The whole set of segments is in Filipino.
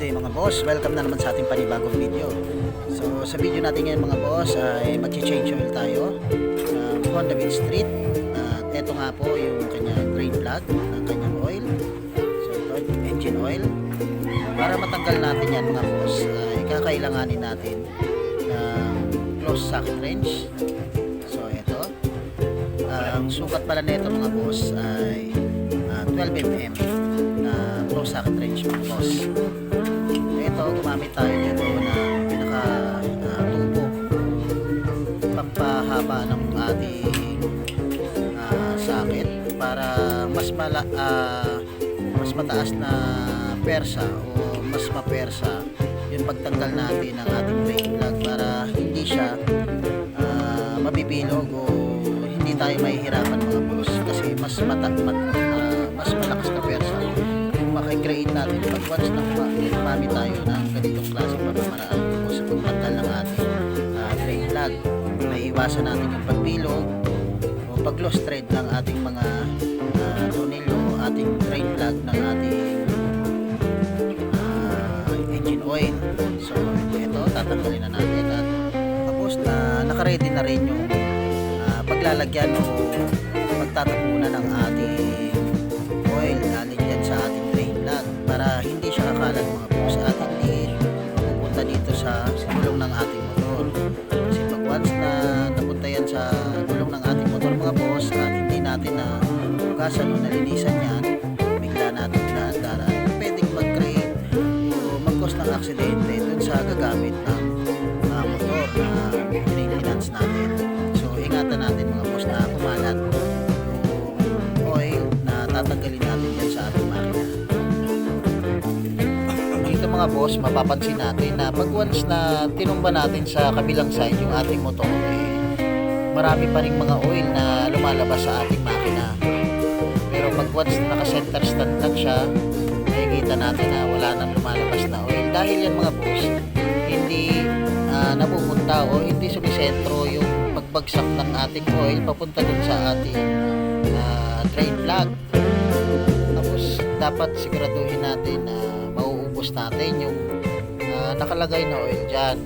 day mga boss, welcome na naman sa ating panibagong video. So sa video natin ngayon mga boss ay mag-change oil tayo ng Honda Beat Street. At ito nga po yung kanyang drain plug ng kanyang oil. So ito engine oil. Para matanggal natin yan mga boss ay kakailanganin natin ng closed socket wrench. So ito. ang sukat pala nito mga boss ay ah, 12 mm socket wrench mga boss. Ito, gumamit tayo dito na pinaka ah, tubo pampahaba ng ating ah, socket para mas mala ah, mas mataas na persa o mas mapersa yung pagtanggal natin ng ating brake plug para hindi siya ah, mabibilog o hindi tayo mahihirapan mga boss kasi mas mata, makikreate natin pag once na kumami tayo ng ganitong klase pamamaraan. O sa pagtanggal ng ating uh, brake plug naiiwasan natin yung pagbilog o pag lost thread ng ating mga uh, tornilyo o ating drain plug ng ating ah, engine oil. So ito tatanggalin na natin at tapos na nakaready na rin yung ah, paglalagyan o pagtatapunan ng ating aksidente dun sa gagamit ng ah, motor na maintenance natin. So ingatan natin mga boss na kumalat yung oil na tatanggalin natin yan sa ating makina. Dito mga boss mapapansin natin na pag once na tinumba natin sa kabilang side yung ating motor eh, marami pa rin mga oil na lumalabas sa ating makina. Pero pag once na naka-center stand lang siya nakikita natin na wala nang lumalabas na oil. Dahil yan mga boss hindi ah, napupunta o hindi sumisentro yung pagbagsak ng ating oil papunta dun sa ating ah, drain plug tapos dapat siguraduhin natin na mauubos natin yung ah, nakalagay na oil dyan.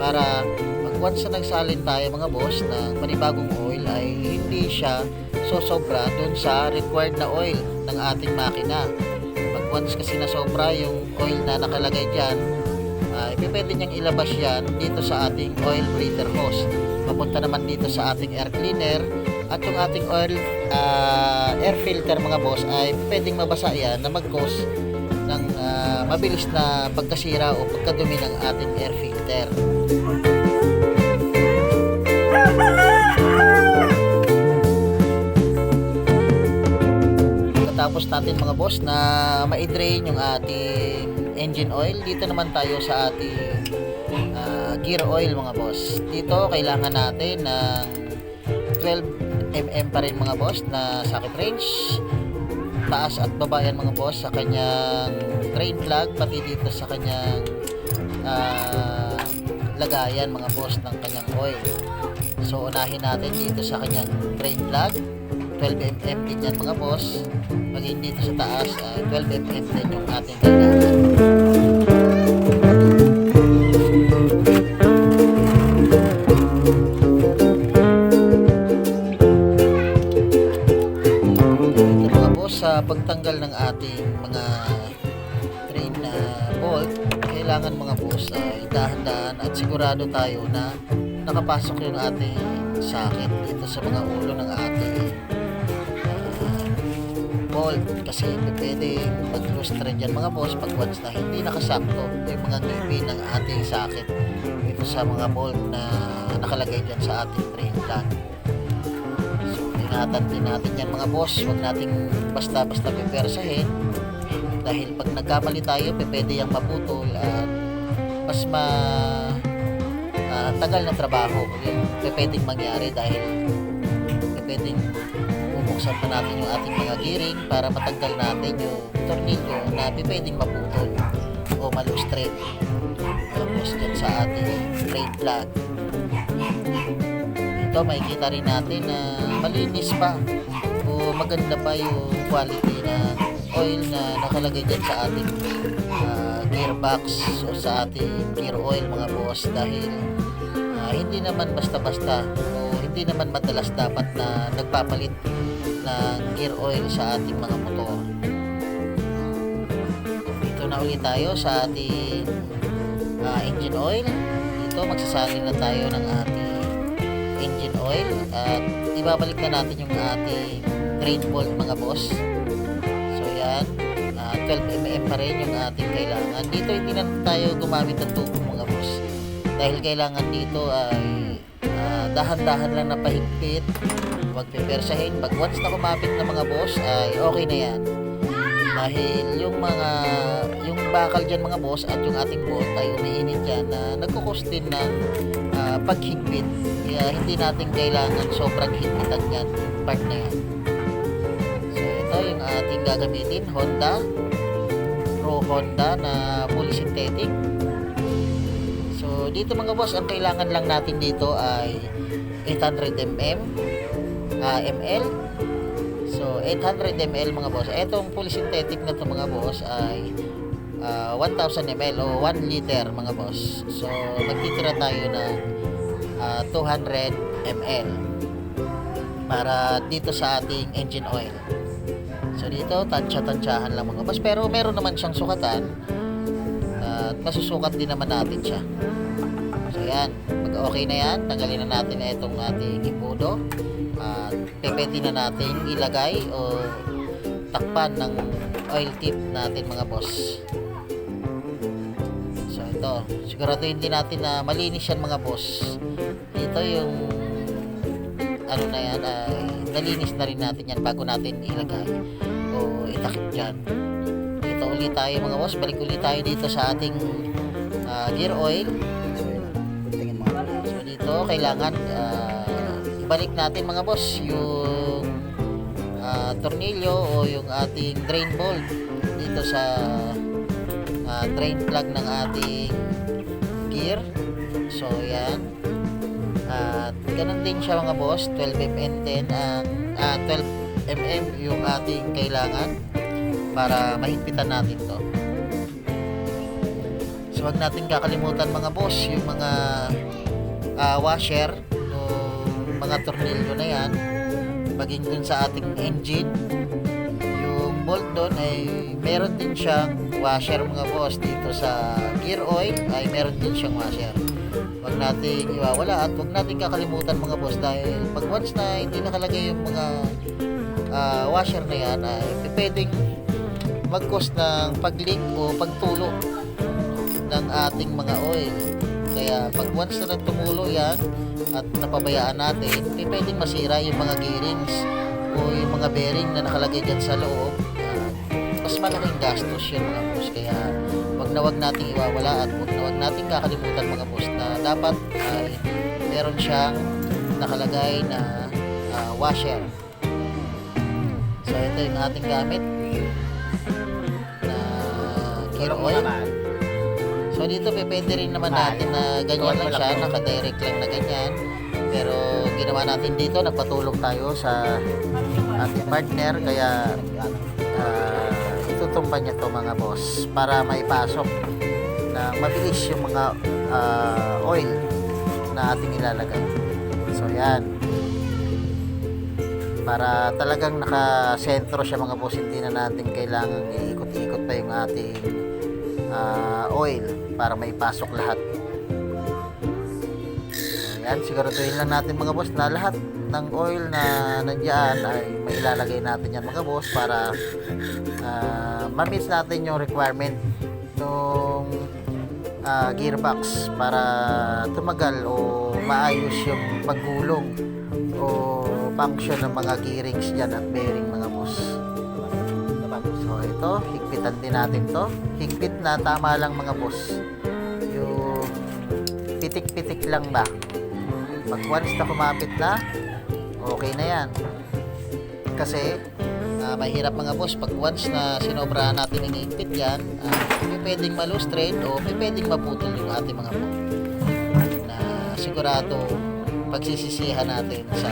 Para pag once na nagsalin tayo mga boss ng panibagong oil ay hindi siya sosobra dun sa required na oil ng ating makina once kasi nasobra yung oil na nakalagay dyan. Ay pwede niyang ilabas yan dito sa ating oil breather hose. Papunta naman dito sa ating air cleaner. At yung ating oil ah, air filter mga boss ay pwedeng mabasa yan na mag-cause ng ah, mabilis na pagkasira o pagkadumi ng ating air filter. Pagkatapos natin mga boss na ma-drain yung ating engine oil, dito naman tayo sa ating ah, gear oil mga boss. Dito kailangan natin ng 12 mm pa rin mga boss na socket range. Taas at baba yan mga boss sa kanyang drain plug pati dito sa kanyang ah, lagayan mga boss ng kanyang oil. So unahin natin dito sa kanyang drain plug 12 mm din yan mga boss. Maging dito sa taas ay 12 mm din yung ating kailangan. Ito mga boss sa pagtanggal ng ating mga drain na bolt kailangan mga boss ay dahan-dahan at sigurado tayo na nakapasok yung ating socket dito sa mga ulo ng ating ah, bolt kasi pwede mag-loose thread yan mga boss pag once na hindi nakasakto yung mga ngipin ng ating socket dito sa mga bolt na nakalagay dyan sa ating drain plug so ingatan din natin yan mga boss. Huwag nating basta-basta pipersahin. Dahil pag nagkamali tayo pwede yung maputol at mas ma ah, tagal na trabaho. Yung pwedeng mangyari dahil pwedeng bubuksan pa natin yung ating mga gearing para matanggal natin yung tornilyo na pwedeng maputol o malustret. Tapos dyan sa ating drain plug ito makikita rin natin na malinis pa o maganda pa yung quality ng oil na nakalagay dyan sa ating ah, gearbox o sa ating gear oil mga boss. Dahil ah, hindi naman basta-basta o hindi naman madalas dapat na nagpapalit ng gear oil sa ating mga motor. Dito na ulit tayo sa ating ah, engine oil. Dito magsasalin na tayo ng ating engine oil at ibabalik na natin yung ating drain bolt mga boss. So yan, ah, 12 mm pa rin yung ating kailangan. Dito hindi na tayo gumamit ng tubo mga boss. Dahil kailangan dito ay ah, dahan-dahan lang na pahigpit. Huwag pipersahin. Pag once na kumapit na mga boss ay okay na yan. Dahil yung mga yung bakal dyan mga boss at yung ating bolt ay umiinit yan na nagkukos din ng ah, paghigpit. Kaya hindi natin kailangan sobrang higpitan yan. Yung part na yan. So ito yung ating gagamitin. Honda. Pro Honda na fully synthetic. Dito mga boss, ang kailangan lang natin dito ay 800 mm ah, ml. So 800 ml mga boss. Etong fully synthetic na to mga boss ay ah, 1000 ml o 1 liter mga boss. So magtitira tayo ng ah, 200 ml para dito sa ating engine oil. So dito tansya-tansyahan lang mga boss pero meron naman siyang sukatan at masusukat din naman natin siya. So yan, pag okay na yan, tanggalin na natin na itong ating ipudo at pepeti na natin ilagay o takpan ng oil tip natin mga boss. So ito, siguraduhin din natin na malinis yan mga boss. Dito yung ano na yan ay nalinis na rin natin yan bago natin ilagay o itakip dyan. Dito ulit tayo mga boss, balik ulit tayo dito sa ating ah, gear oil. So kailangan ah, ibalik natin mga boss yung ah, tornilyo o yung ating drain bolt dito sa ah, drain plug ng ating gear. So yan. At ganun din siya mga boss, 12 mm din ang ah, 12 mm yung ating kailangan para mahigpitan natin to. So wag natin kakalimutan mga boss yung mga ah, washer yung mga tornilyo na yan maging dun sa ating engine yung bolt doon ay meron din siyang washer mga boss dito sa gear oil ay meron din siyang washer wag nating iwawala at wag nating kakalimutan mga boss dahil pag once na hindi nakalagay yung mga ah, washer na yan ay pwedeng mag-cause ng pag-leak o pagtulo ng ating mga oil. Kaya pag once na tumulo yan at napabayaan natin, eh, pwedeng masira yung mga gearings o yung mga bearing na nakalagay dyan sa loob. At mas malaking gastos yun mga boss. Kaya wag na wag nating iwawala at wag na wag nating kakalimutan mga boss na dapat ay meron siyang nakalagay na ah, washer. So ito yung ating gamit na gear oil. So dito pwede rin naman natin na ganyan lang siya, naka-direct lang na ganyan. Pero ginawa natin dito, nagpatulong tayo sa ating partner kaya uh, itutumba niya to mga boss para maipasok na mabilis yung mga ah, oil na ating ilalagay. So yan. Para talagang nakasentro siya mga boss, hindi na natin kailangan iikot-ikot pa yung ating ah, oil para maipasok lahat. So, yan, siguraduhin lang natin mga boss na lahat ng oil na nandiyan ay mailalagay natin yan mga boss para ah, ma-meet natin yung requirement ng ah, gearbox para tumagal o maayos yung paggulong o function ng mga gearings dyan at bearing mga boss. So ito, higpitan din natin to. Higpit na tama lang mga boss. Yung pitik-pitik lang ba? Pag once na kumapit na, okay na yan. Kasi, ah, mahirap mga boss, pag once na sinobrahan natin ng higpit yan, uh, may pwedeng malustrate o may pwedeng maputol yung ating mga bolt. Na sigurado, pagsisisihan natin sa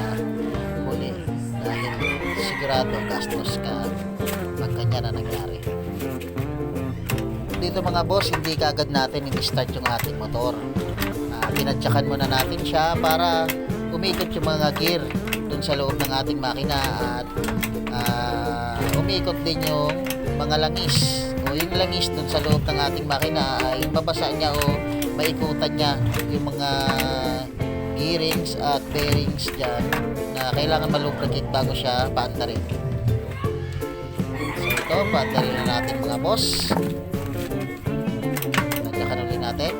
huli. Dahil sigurado gastos ka pag kanya na nangyari. dito mga boss, hindi kaagad natin i-start yung ating motor. Uh, tinatsakan muna natin siya para umikot yung mga gear dun sa loob ng ating makina at ah, umikot din yung mga langis o yung langis dun sa loob ng ating makina ay mabasa niya o maikutan niya yung mga gearings at bearings dyan na kailangan malubricate bago siya paandarin. Ito, paandarin na natin mga boss. Nandiyakan ulit natin.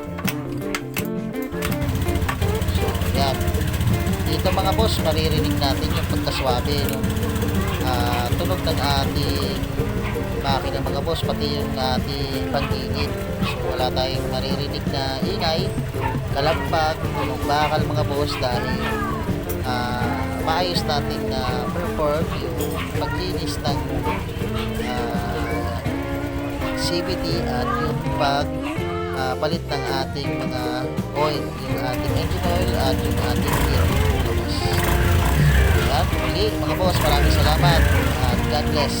So, yan. Dito mga boss, maririnig natin yung pagkaswabe ng ah, tunog ng ating makina mga boss, pati yung ating pangingit. So, wala tayong maririnig na ingay, kalampag, tunog bakal mga boss dahil ah, maayos natin na perform yung paglinis ng ah, CVT at yung pag ah, palit ng ating mga oil, yung ating engine oil at yung ating gear. Yan, muli mga boss, maraming salamat at God bless.